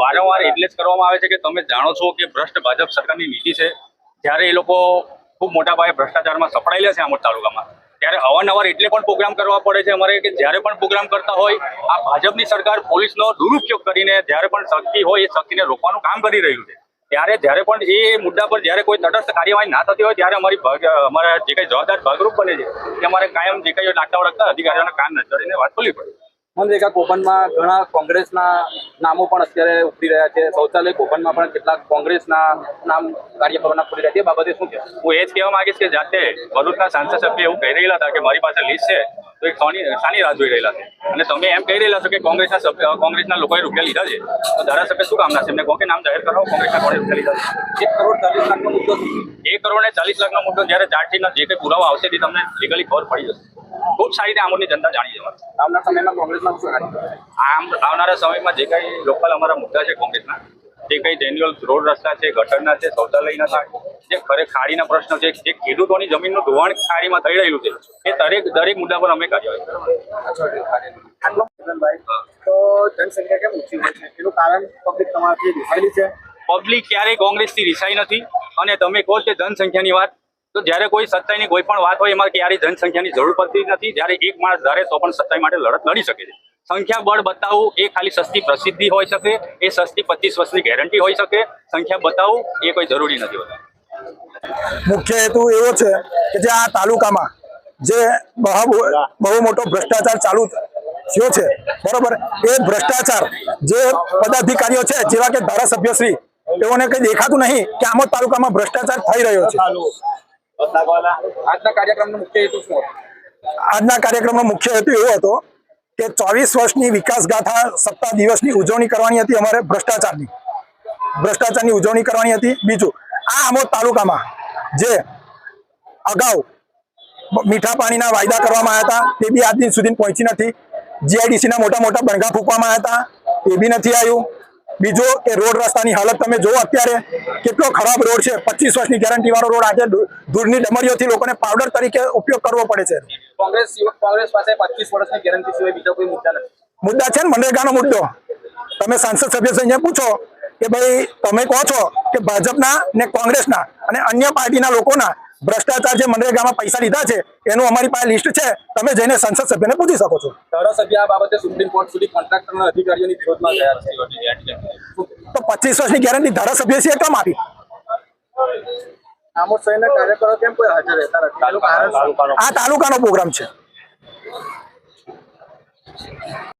વારંવાર એટલે જ કરવામાં આવે છે કે તમે જાણો છો કે ભ્રષ્ટ ભાજપ સરકારની નીતિ છે, જ્યારે એ લોકો ખૂબ મોટા પાયે ભ્રષ્ટાચારમાં સફળાયેલા છે આમોદ તાલુકામાં. ત્યારે અવારનવાર એટલે પણ પ્રોગ્રામ કરવા પડે છે અમારે કે જ્યારે પણ પ્રોગ્રામ કરતા હોય, આ ભાજપની સરકાર પોલીસનો દુરુપયોગ કરીને જ્યારે પણ શક્તિ હોય એ શક્તિને રોકવાનું કામ કરી રહ્યું છે. ત્યારે જ્યારે પણ એ મુદ્દા પર જ્યારે કોઈ તટસ્થ કાર્યવાહી ના થતી હોય, ત્યારે અમારી અમારા જે કંઈ જવાબદાર ભાગરૂપ બને છે કે અમારે કાયમ જે કંઈ લાગતા વળગતા અધિકારીઓને કાન નજરીને વાત ખોલવી પડે. મનરેગા કૌભાંડમાં ઘણા કોંગ્રેસના નામો પણ અત્યારે ઉભરી રહ્યા છે. શૌચાલય કૌભાંડમાં પણ કેટલાક કોંગ્રેસના નામ કાર્યકરોના ખુલી રહ્યા છે. એ બાબતે શું છે હું એ જ કહેવા માંગીશ કે જાતે ભરૂચના સાંસદ સભ્ય એવું કહી રહેલા હતા કે મારી પાસે લિસ્ટ છે. તો એક સોની શાની રાહ જોઈ રહેલા છે. અને તમે એમ કહી રહેલા છો કે કોંગ્રેસના સભ્ય કોંગ્રેસના લોકોએ રૂપિયા લીધા છે. તો ધારાસભ્ય શું કામના છે? એમને કહો કે નામ જાહેર કરો કોંગ્રેસના કોણે રૂપિયા લીધા એક કરોડ ચાલીસ લાખનો મુદ્દો છે. છે એક કરોડ ને ચાલીસ લાખનો મુદ્દો જ્યારે ચાર્જશીટના જે કંઈ પુરાવા આવશે તે તમને લીગલી ખબર પડી જશે. ખૂબ સારી રીતે આમોદની જનતા જાણી જવા આવનારા સમયમાં કોંગ્રેસમાં શું આમ આવનારા સમયમાં જે કંઈ લોકલ અમારા મુદ્દા છે કોંગ્રેસના જે કંઈ જેન્યુઅલ રોડ રસ્તા છે ગટરના છે શૌચાલયના છે જે ખરે ખાડીના પ્રશ્નો છે જે ખેડૂતોની જમીનનું ધોવાણ ખાડીમાં થઈ રહ્યું છે એ દરેક દરેક મુદ્દા પર અમે કાર્યવાહી પબ્લિક ક્યારેય કોંગ્રેસથી રિસાઈ નથી. અને તમે કહો છો જનસંખ્યાની વાત તો જ્યારે કોઈ સત્તાની કોઈ પણ વાત હોય એમાં ક્યારેય જનસંખ્યાની જરૂર પડતી નથી. જ્યારે એક માણસ ધારે તો પણ સત્તા માટે લડત લડી શકે છે. સંખ્યા બળ બતાવવું એ ખાલી સસ્તી પ્રસિદ્ધિ હોઈ શકે એ સસ્તી પચીસ વર્ષની ગેરંટી હોઈ શકે. સંખ્યા બતાવવું એ કોઈ જરૂરી નથી હોતું. મુખ્ય હેતુ એવો છે કે જે આ તાલુકામાં જે બહુ મોટો ભ્રષ્ટાચાર ચાલુ થયો છે બરોબર? એ ભ્રષ્ટાચાર જે પદાધિકારીઓ છે જેવા કે ધારાસભ્યશ્રી તેઓને કઈ દેખાતું નહીં કે આમોદ તાલુકામાં ભ્રષ્ટાચાર થઈ રહ્યો છે. આજના કાર્યક્રમનો મુખ્ય હેતુ શું આજના કાર્યક્રમનો મુખ્ય હેતુ એવો હતો કે ચોવીસ વર્ષની વિકાસ ગાથા સત્તા દિવસની ઉજવણી કરવાની હતી અમારે ભ્રષ્ટાચારની. ભ્રષ્ટાચારની ઉજવણી કરવાની હતી. બીજું આ આમોદ તાલુકામાં જે અગાઉ મીઠા પાણીના વાયદા કરવામાં આવ્યા હતા તે બી આજ દિન સુધી પહોંચી નથી. જીઆઈડીસીના મોટા મોટા બણગા ફૂંકવામાં આવ્યા હતા તે બી નથી આવ્યું. બીજું કે રોડ રસ્તાની હાલત તમે જુઓ અત્યારે કેટલો ખરાબ રોડ છે. પચીસ વર્ષની ગેરંટી વાળો રોડ આજે ધૂળની ડમરીઓથી લોકોને પાવડર તરીકે ઉપયોગ કરવો પડે છે. કોંગ્રેસ કોંગ્રેસ પાસે પચીસ વર્ષની ગેરંટી સિવાય બીજો કોઈ મુદ્દા નથી. મુદ્દા છે ને મનરેગાનો મુદ્દો. તમે સાંસદ સભ્ય સભ્યશ્રીને પૂછો કે ભાઈ તમે કહો છો કે ભાજપના ને કોંગ્રેસના અને અન્ય પાર્ટીના લોકોના ભ્રષ્ટાચાર જે મનરેગામાં પૈસા લીધા છે એનું અમારી પાસે લિસ્ટ છે. તમે જઈને સંસદ સભ્યને પૂછી શકો છો. ધારાસભ્ય આ બાબતે સુપ્રીમ કોર્ટ સુધી કોન્ટ્રાક્ટરના અધિકારીઓની વિરોધમાં ગયા તો પચીસ વર્ષની ગેરંટી ધારાસભ્ય છે કામ આપી. આમોદ સહિતના કાર્યકરો કેમ કોઈ હાજર રહેતા નથી? આ તાલુકાનો પ્રોગ્રામ છે.